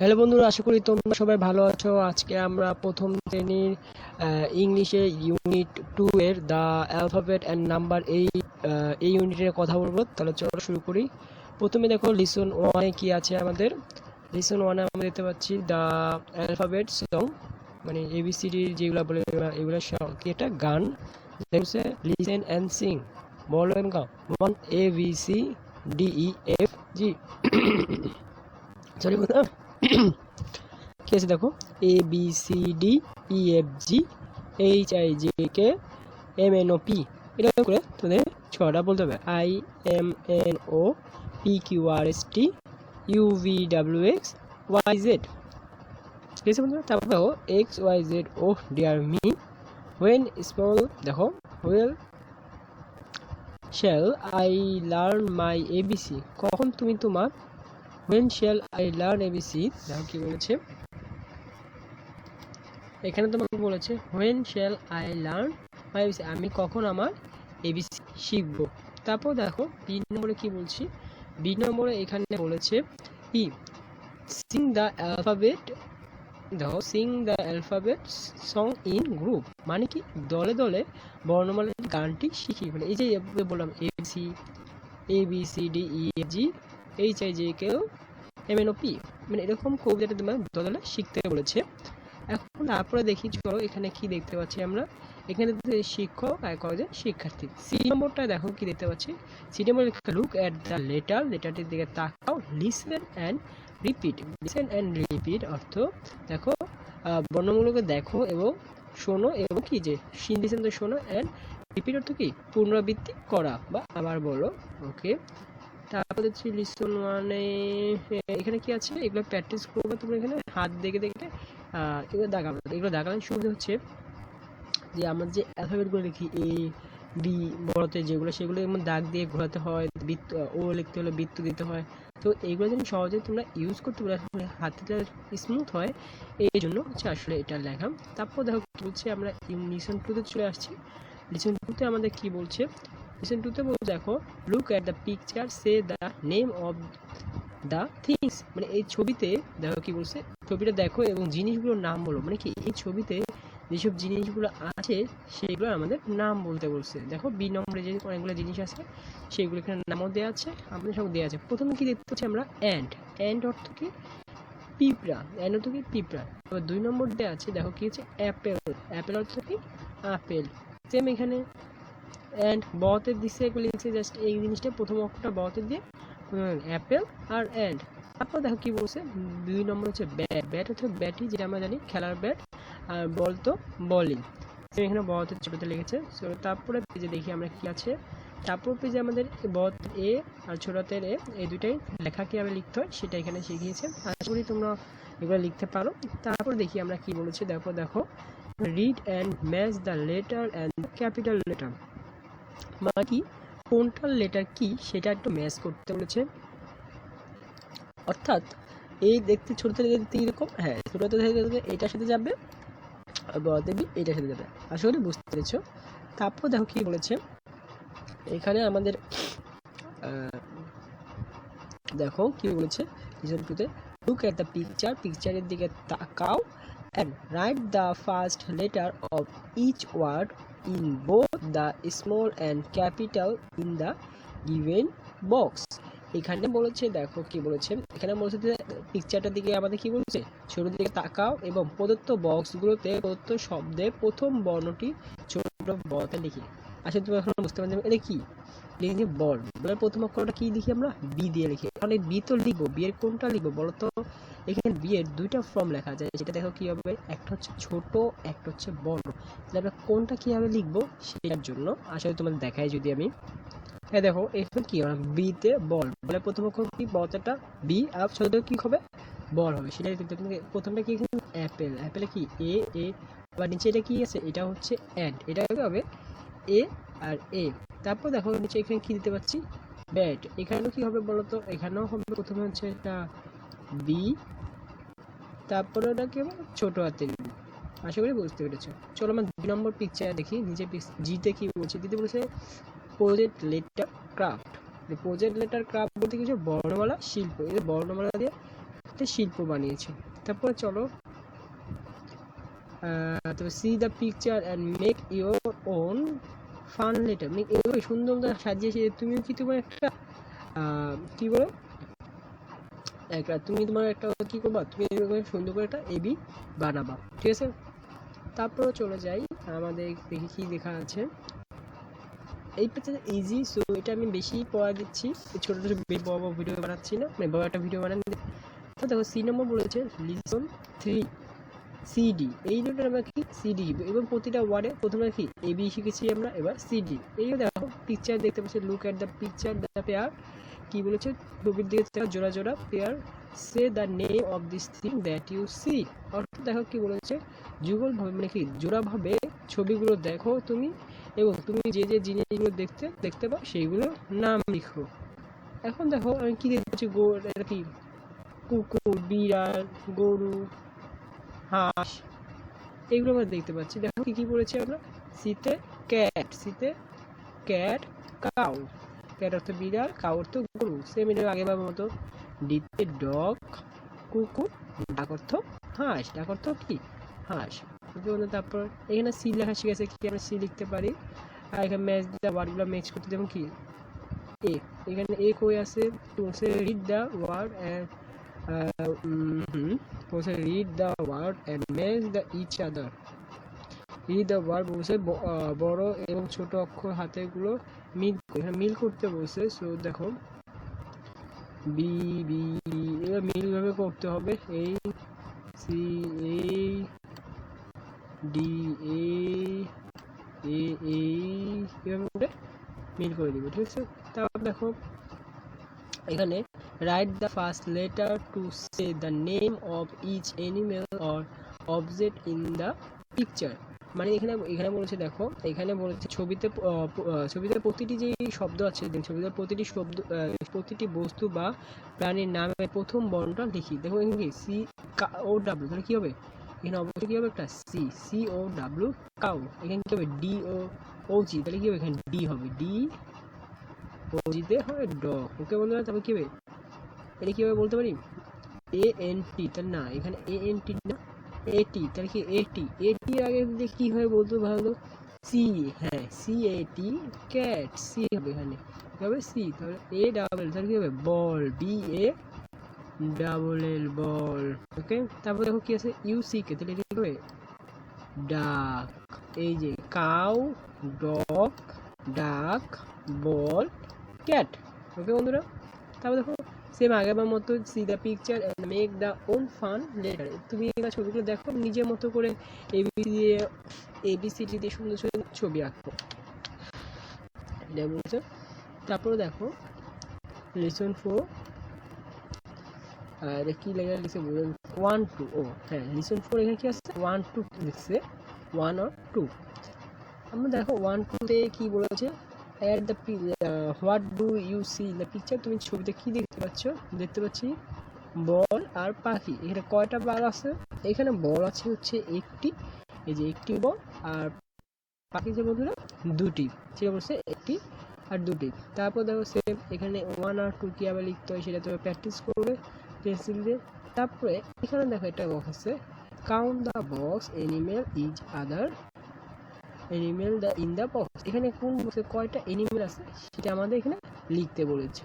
Hello বন্ধুরা, আশা করি তোমরা সবাই ভালো আছো। আজকে আমরা প্রথম শ্রেণির ইংলিশে ইউনিট টু এর দ্য অ্যালফাবেট অ্যান্ড নাম্বার এই এই ইউনিটের কথা বলব। তাহলে চলো শুরু করি। প্রথমে দেখো লিসন ওয়ানে কি আছে আমাদের? লিসন ওয়ানে আমরা দেখতে পাচ্ছি দ্য অ্যালফাবেট সং মানে এবিসিডির যেগুলো বলে এগুলো কি এটা? গান। হচ্ছে লিসেন অ্যান্ড সিং বলবেন গাও। One A B C D E F G sorry কি আছে দেখো? A B C D E F G H I J K M N O P এটা করে তোদের ছটা বলতে হবে। I M N O P Q R S T U V W X Y Z ঠিক আছে বন্ধুরা? তারপর দেখো X Y Z oh dear me when small দেখো well shall I learn my ABC কখন তুমি তোমার when shall I learn ABC দেখো কি বলেছে। এখানে তোমাকে বলেছে? When shall I learn my ABC আমি কখন আমার এবিসি শিখব? তারপর দেখো বি নম্বরে কি বলছি? বি নম্বরে এখানে বলেছে ই সিং দ্য অ্যালফাবেট দেখো sing the alphabet song in group মানে কি? দলে দলে বর্ণমালার গানটি শিখি মানে এই যে বললাম ABC A B C D E F G H I J K M N O P মানে এরকম কবিতাটা তোমার দলে শিখতে বলেছে। এখন তারপরে দেখি চলো এখানে কি দেখতে পাচ্ছি আমরা। এখানে শিক্ষক আর কলেজের শিক্ষার্থী। সি নম্বরটা দেখো কি দেখতে পাচ্ছি। C number look at the letter লেটারটির দিকে তাকাও listen and repeat listen and repeat অর্থ দেখো বর্ণমূলকে দেখো এবং শোনো এবং কি যে লিসেন শোনো অ্যান্ড রিপিট অর্থ কি? পুনরাবৃত্তি করা বা আবার বলো ওকে তারপর হচ্ছে লিসন ওয়ানে এখানে কি আছে? এগুলো প্র্যাকটিস করবে তোমরা এখানে? হাত দেখে দেখে এগুলো দাগানো এগুলো দাগানোর সুবিধা হচ্ছে যে আমরা যে অ্যালফাবেটগুলো লিখি এ বি বড়তে যেগুলো, সেগুলো যেমন দাগ দিয়ে ঘোরাতে হয়, বৃত্ত ও লিখতে হলে বৃত্ত দিতে হয়। তো এইগুলো যেন সহজে তোমরা ইউজ করতে পারো হাতটা স্মুথ হয়, এই জন্য হচ্ছে আসলে এটা লেখা। তারপর দেখো বলছে, আমরা লিসন টুতে চলে আসছি। লিসন টুতে আমাদের কি বলছে? লিসন টুতে বলছে, দেখো look at the picture say the name of the things মানে এই ছবিতে, দেখো কি বলছে, ছবিটা দেখো এবং জিনিসগুলোর নাম বলো। মানে কি, এই ছবিতে যেসব জিনিসগুলো আছে, সেগুলোর আমাদের নাম বলতে বলছে। দেখো, বি নম্বরে যে অনেকগুলো জিনিস আছে, সেগুলো এখানে নামও দেওয়া আছে, আমাদের সব দেওয়া আছে। প্রথমে কি দেখতে পাচ্ছি আমরা? অ্যান্ড অ্যান্ড অর্থ কি? পিঁপড়া। অ্যান্ড অর্থ কি? পিঁপড়া। এবার দুই নম্বর দেওয়া আছে, দেখো কি হচ্ছে? অ্যাপেল অ্যাপেল অর্থ কি? আপেল। সেম এখানে। অ্যান্ড বতের দিচ্ছে এগুলো লিখছে জাস্ট এই জিনিসটা প্রথম অক্ষরটা বতের দিয়ে অ্যাপেল আর অ্যান্ড তারপর দেখো কি বলছে? দুই নম্বর হচ্ছে ব্যাট ব্যাট হচ্ছে ব্যাটি যেটা আমরা জানি খেলার ব্যাট আর বল তো বলিং এখানে বতের ছোটোতে So, তারপরে পেজে দেখি আমরা কি আছে। তারপর পেজে আমাদের বত এ আর ছোটাতের এ এই দুইটাই লেখা কীভাবে লিখতে হয় সেটা এখানে শিখিয়েছে। আশা করি তোমরা এগুলো লিখতে পারো। তারপর দেখি আমরা কি বলেছি। দেখো দেখো read and match the letter and capital letter মানে কি? কোনটার লেটার কি সেটা একটু ম্যাচ করতে বলেছে। অর্থাৎ এই দেখতে ছোট থেকে দেখতে এরকম হ্যাঁ ছোট থেকে এটার সাথে যাবে আর বড়তে বি এটার সাথে যাবে। আশা করি বুঝতে পেরেছ। তারপর দেখো কি বলেছে। এখানে আমাদের দেখো কি বলেছে লিসন টুতে লুক অ্যাট দ্য পিকচার পিকচারের দিকে তাকাও and write the first letter of each word in both the small and capital in the given box এখানে বলেছে, দেখো কি বলেছে। এখানে বলেছে যে পিকচারটার দিকে আমাদের কি বলেছে? ছোট দিকে তাকাও এবং প্রদত্ত বক্সগুলোতে প্রদত্ত শব্দে প্রথম বর্ণটি ছোট বর্ণতে লিখি। আসলে তুমি এখন বুঝতে পারছ এটা কি? লিখি বল বলের প্রথম অক্ষরটা কি লিখি আমরা? বি দিয়ে লিখি। এখন এই বি তো লিখব, বি এর কোনটা লিখব বলো তো এখানে বি এর দুইটা ফর্ম লেখা যায় সেটা দেখো কি হবে? একটা হচ্ছে ছোট, একটা হচ্ছে বড়। তাহলে আমরা কোনটা কীভাবে লিখব সেটার জন্য আসলে তোমাদের দেখাই যদি আমি। হ্যাঁ দেখো, এখানে কি হবে? বিতে বল। বলে প্রথম অক্ষর কি? বলটা বি, আর ছোট কি হবে? বল হবে। সেটাই প্রথমটা কি অ্যাপেল। অ্যাপেলে কি? এ এ। আবার নিচে এটা কি আছে? এটা হচ্ছে অ্যান্ড এটা হবে? এ আর এ তারপর দেখো নিচে এখানে কি দিতে পারছি ব্যাট এখানেও কি হবে বলো তো এখানেও হবে প্রথমে হচ্ছে এটা বি তারপরে ওটা কি হবে? ছোট হাতের বি আশা করি বুঝতে পেরেছ। চলো আমরা দুই নম্বর পিকচার দেখি। নিচে জিতে কি বলছে? দিতে বলেছে project letter craft project letter craft বলতে কিছু বর্ণমালা, শিল্প। এই বর্ণমালা দিয়ে হাতে শিল্প বানিয়েছে। তারপরে চলো তো see the picture and make your own fun letter make এভাবে সুন্দর করে সাজিয়েছে তুমিও কি তোমার একটা কি বলো? একটা তুমি তোমার একটা কি করবা? তুমি সুন্দর করে একটা এবি বানাবা, ঠিক আছে? তারপরে চলে যাই, আমাদের দেখি কি লেখা আছে। এই ইজি সো এটা আমি বেশি পড়া দিচ্ছি। ছোটো ছোটো বড় বড় ভিডিও বানাচ্ছি না মানে বড় একটা ভিডিও বানান তো দেখো সি নম্বর বলেছে লিসন থ্রি সিডি এই দুটো আমরা কি সিডি এবং প্রতিটা ওয়ার্ডে প্রথমে কি এ বি শিখেছি আমরা, এবার সিডি এই দেখো পিকচার দেখতে পাচ্ছি look at the picture the pair কি বলেছে? ছবির দিকে জোড়া জোড়া pair say the name of this thing that you see অর্থাৎ দেখো কি বলেছে যুগলভাবে মানে কি জোড়াভাবে ছবিগুলো দেখো তুমি, এবং তুমি যে যে জিনিসগুলো দেখতে দেখতে পাও সেইগুলো নাম লিখো। এখন দেখো, আমি কী দেখতে পাচ্ছি, গো, এটা কি, কুকুর, বিড়াল, গরু হাঁস। এগুলো আমরা দেখতে পাচ্ছি। দেখো কি কি পড়েছে আমরা? শীতে ক্যাট শীতে ক্যাট, কাউ। ক্যাট অর্থ বিড়াল, কাউ অর্থ গরু। সেম এটা আগেবার মতো। ডিতে ডগ, কুকুর, ডাক অর্থ হাঁস। ডাক অর্থ কি? হাঁস। তারপর এখানে সি লেখা শিখেছে, কি আমরা সি লিখতে পারি? আর এখানে ম্যাচ দ্য ওয়ার্ডগুলো ম্যাচ করতে যেমন কি? এ। এখানে এ কই আছে? রিড দ্য ওয়ার্ড অ্যান্ড বলছে read the word and match the each other read the word বলছে বড় এবং ছোট অক্ষর হাতেগুলো মিল এখানে মিল করতে বলছে সো দেখো বি বি এবার মিলভাবে করতে হবে। এই সি এই ডি এ এ এই এভাবে করে মিল করে দিব, ঠিক আছে? তারপর দেখো, এখানে write the first letter to say the name of each animal or object in the picture মানে এখানে এখানে বলেছে দেখো, এখানে বলেছে ছবিতে ছবিতে প্রতিটি যে শব্দ আছে ছবিতে প্রতিটি শব্দ প্রতিটি বস্তু বা প্রাণীর নামে প্রথম বর্ণটা লিখি। দেখো এখানে কি? সি ও ডাব্লিউ তাহলে কি হবে? এখানে অবশ্যই কি হবে একটা C C O W cow এখানে কি হবে? ডি ও ও জি তাহলে কি হবে? এখানে ডি হবে। ডি ও জিতে হবে ডগ ওকে বন্ধুরা, তারপর কি হবে? এটা কি হবে বলতে পারি? এ এন টি তাহলে না, এখানে এ এন টি না এটি তাহলে কি এটি এটির আগে যে কি হয় বলতে ভালো? সি হ্যাঁ C A T cat C হবে এখানে। হবে? সি তাহলে এ ডাবল তাহলে কি হবে? বল বি এ ডাবল এল বল ওকে তারপর দেখো কি আছে? ইউ সি কে তাহলে কি হবে? ডাক এই যে কাউ ডগ ডাক বল ক্যাট ওকে বন্ধুরা? তারপর দেখো সেম আগেবার মতো see the picture and make the own fun letter তুমি এবার ছবিগুলো দেখো, নিজের মতো করে এবিসি দিয়ে এবিসিডি দিয়ে সুন্দর সুন্দর ছবি আঁকো। বলছে? তারপরে দেখো লিসন ফোর আর কি লেখা লিখছে বলুন? ওয়ান টু ও হ্যাঁ লিসন ফোর এখানে কি আছে ওয়ান টু লিখছে। ওয়ান আর টু আমরা দেখো ওয়ান টুতে কি বলেছে? At the what do you see the picture তুমি ছবিতে কি দেখতে পাচ্ছ? দেখতে পাচ্ছি বল আর পাখি। এখানে কয়টা বল আছে? এখানে বল আছে হচ্ছে একটি, এই যে একটি বল আর পাখি যে বন্ধুরা দুটি। সেটা বলছে একটি আর দুটি। তারপর দেখো সেম এখানে ওয়ান আর টু কি আবার লিখতে হয় সেটা তুমি প্র্যাকটিস করবে পেন্সিল দিয়ে। তারপরে এখানে দেখো একটা বক্স আছে। Count the box animal is other animal the in the box এখানে কোন বক্সে কয়টা এনিমেল আছে, সেটা আমাদের এখানে লিখতে বলেছে।